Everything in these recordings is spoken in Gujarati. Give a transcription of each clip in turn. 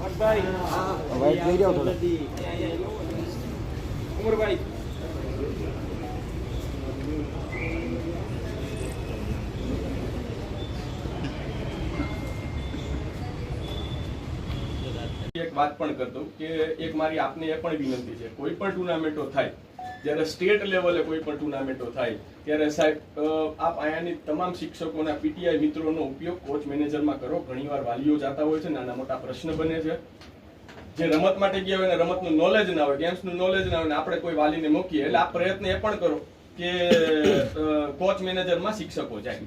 હર્ષભાઈ? વાઈટ લઈ જાઓ થોડા. ઉમરભાઈ? એક વાત પણ કરતો કે એક મારી આપને એ પણ વિનંતી છે કોઈ પણ ટુર્નામેન્ટો થાય જ્યારે સ્ટેટ લેવલે કોઈ પણ ટુર્નામેન્ટો થાય, ત્યારે સાહેબ આપ અહીંયાની તમામ શિક્ષકોના પીટીઆઈ મિત્રોનો ઉપયોગ કોચ મેનેજરમાં કરો. ઘણીવાર વાલીઓ જાતા હોય છે, નાના મોટા પ્રશ્ન બને છે. જે રમત માટે ગયા હોય ને રમતનું નોલેજ ના હોય ગેમ્સનું નોલેજ ના હોય ને આપણે કોઈ વાલીને મૂકીએ, એટલે આ પ્રયત્ન એ પણ કરો. કે કોચ મેનેજરમાં શિક્ષકો જાય.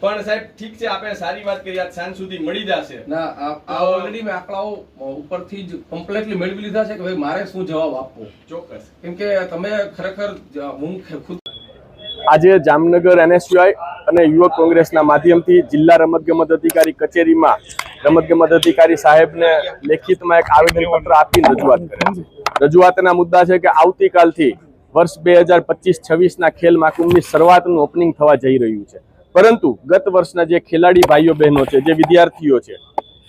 પણ સાહેબ ઠીક છે આપણે સારી વાત કરી આજ સાંજ સુધી મળી જશે. ના આ- ઓલરેડી મેં આંકડાઓ ઉપરથી જ કમ્પ્લીટલી મેળવી લીધા છે કે ભાઈ મારે શું જવાબ આપવો. ચોક્કસ. કેમ કે તમે ખરેખર હું ખુદ આજે જામનગર એનએસયુઆઈ અને યુવક કોંગ્રેસના માધ્યમથી જિલ્લા રમતગમત અધિકારી કચેરીમાં રમતગમત અધિકારી સાહેબને લેખિતમાં એક આવેદનપત્ર આપી રજૂઆત કરે છે. રજૂઆતના મુદ્દા છે કે આવતીકાલથી વર્ષ બે હજાર પચીસ છવ્વીસના ખેલ મહાકુંભની શરૂઆતનું ઓપનિંગ થવા જઈ રહ્યું છે. પરંતુ ગત વર્ષના જે ખેલાડી ભાઈઓ બહેનો છે, જે વિદ્યાર્થીઓ છે,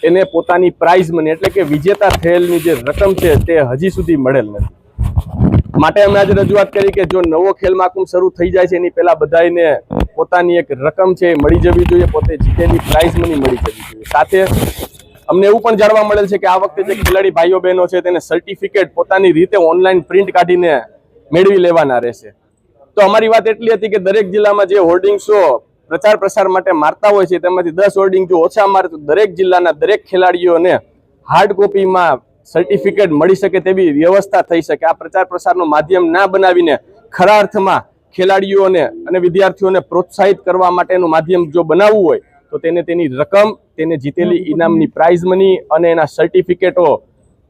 એને પોતાની પ્રાઇઝ મની એટલે કે વિજેતા થયેલની જે રકમ છે તે હજી સુધી મળેલ નથી. માટે અમે આજે રજૂઆત કરી કે જો નવો ખેલ મહાકુંભ શરૂ થઈ જાય છે, એની પહેલા બધાને પોતાની એક રકમ છે એ મળી જવી જોઈએ, પોતે જીતેલી પ્રાઇઝ મની મળી જવી જોઈએ. સાથે અમને એવું પણ જાણવા મળેલ છે કે આ વખતે જે ખેલાડી ભાઈઓ બહેનો છે, તેને સર્ટિફિકેટ પોતાની રીતે ઓનલાઈન પ્રિન્ટ કાઢીને મેળવી લેવાના રહેશે. તો અમારી વાત એટલી હતી કે દરેક જિલ્લામાં જે હોર્ડિંગ્સો પ્રચાર પ્રસાર માટે મારતા હોય છે, તેમાંથી દસ હોર્ડિંગ જો ઓછા મારે તો દરેક જિલ્લાના દરેક ખેલાડીઓને હાર્ડ કોપીમાં સર્ટિફિકેટ મળી શકે તેવી વ્યવસ્થા થઈ શકે. આ પ્રચાર પ્રસારનું માધ્યમ ના બનાવીને ખરા અર્થમાં ખેલાડીઓને અને વિદ્યાર્થીઓને પ્રોત્સાહિત કરવા માટેનું માધ્યમ જો બનાવવું હોય, તો તેને તેની રકમ, તેને જીતેલી ઇનામની પ્રાઇઝ મની અને એના સર્ટિફિકેટો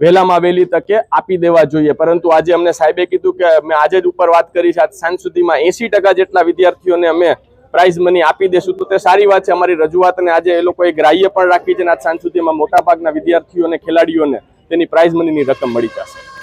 વહેલામાં વહેલી તકે આપી દેવા જોઈએ. પરંતુ આજે અમને સાહેબે કીધું કે મેં આજે જ ઉપર વાત કરી છે, આજ સાંજ સુધીમાં એસી જેટલા વિદ્યાર્થીઓને અમે પ્રાઇઝ મની આપી દેશું. તો તે સારી વાત છે, અમારી રજૂઆતને આજે એ લોકોએ ગ્રાહ્ય પણ રાખી છે અને આજ સાંજ સુધીમાં મોટાભાગના વિદ્યાર્થીઓને, ખેલાડીઓને તેની પ્રાઇઝ મનીની રકમ મળી જશે.